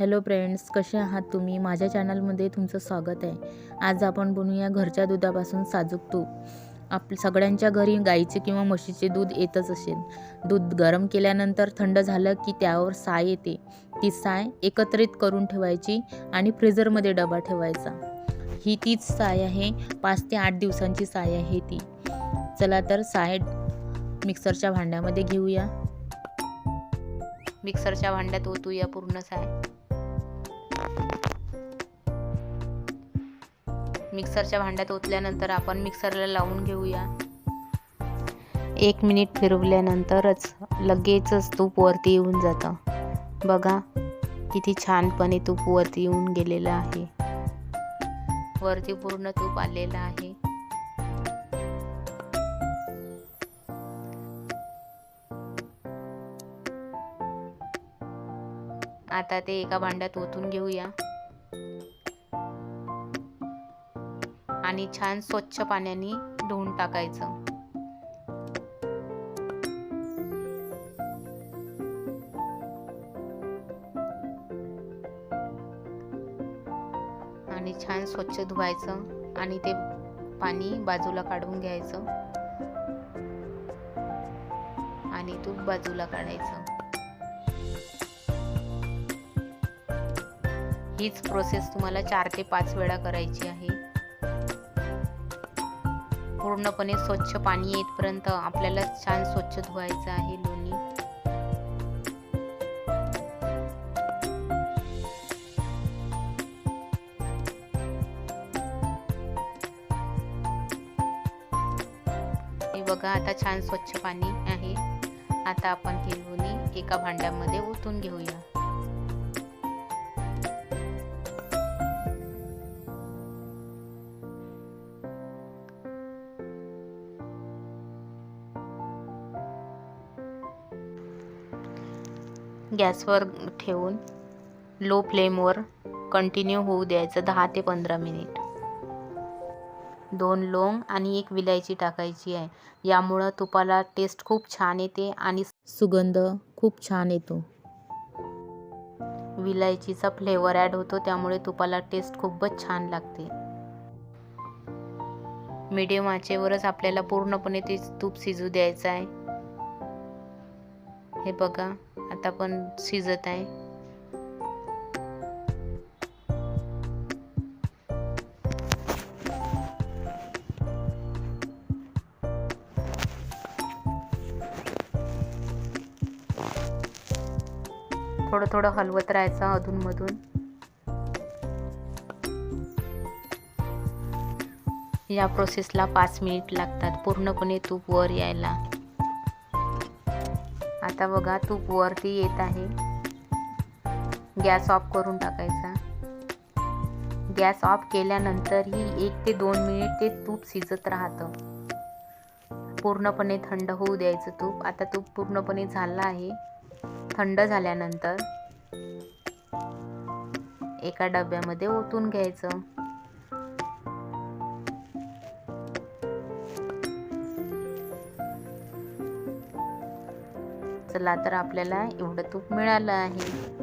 Hello friends कसे आहात तुम्ही? माझ्या चॅनलमध्ये तुमचं स्वागत आहे. आज आपण बनवूया घरच्या दुधापासून साजूक तूप. आप सगळ्यांच्या घरी गाईचे किंवा म्हशीचे दूध येतच असेल. दूध गरम केल्यानंतर थंड झालं की त्यावर साय येते. ती साय एकत्रित करून ठेवायची आणि फ्रीझरमध्ये डबा ठेवायचा. ही तीच साय आहे पाच ते आठ दिवसांची साय आहे ती. चला तर साय मिक्सरच्या भांड्यामध्ये घेऊया. मिक्सरच्या भांड्यात ओतूया पूर्ण साय. मिक्सरच्या भांड्यात ओतल्यानंतर आपण मिक्सरला लावून घेऊया. एक मिनिट फिरवल्यानंतरच लगेचच तूप वरती येऊन जातं. बघा किती छानपणे तूप वरती येऊन गेलेलं आहे. वरती पूर्ण तूप आलेलं आहे. आता ते एका भांड्यात ओतून घेऊया. आणि छान स्वच्छ पाण्याने धुवून टाकायचं. आणि छान स्वच्छ धुवायचं आणि ते पाणी बाजूला काढून घ्यायचं. आणि तूप बाजूला काढायचं. हीच प्रोसेस तुम्हाला चार ते पाच वेळा करायची आहे. पूर्णपणे स्वच्छ पाणी येतपर्यंत आपल्याला छान स्वच्छ धुवायचं आहे लोणी. बघा आता छान स्वच्छ पाणी आहे. आता आपण हे लोणी एका भांड्यामध्ये ओतून घेऊया. गॅसवर ठेवून लो फ्लेमवर कंटिन्यू होऊ द्यायचं दहा ते पंधरा मिनिट. दोन लोंग आणि एक विलायची टाकायची आहे. यामुळं तुपाला टेस्ट खूप छान येते आणि सुगंध खूप छान येतो. विलायचीचा फ्लेवर ॲड होतो त्यामुळे तुपाला टेस्ट खूपच छान लागते. मिडियम आचेवरच आपल्याला पूर्णपणे ते तूप शिजू द्यायचं आहे. हे बघा आता पण शिजत आहे. थोडं थोडं हलवत राहायचं अधूनमधून. या प्रोसेसला पाच मिनिट लागतात. पूर्णपणे तूप वर यायला. आता बघा तूप वरती येत आहे. गॅस ऑफ करून टाकायचा. गॅस ऑफ केल्यानंतरही एक ते दोन मिनिट ते तूप शिजत राहतं. पूर्णपणे थंड होऊ द्यायचं तूप. आता तूप पूर्णपणे झालं आहे. थंड झाल्यानंतर एका डब्यामध्ये ओतून घ्यायचं. चला तर आपल्याला एवढं तूप मिळालं आहे.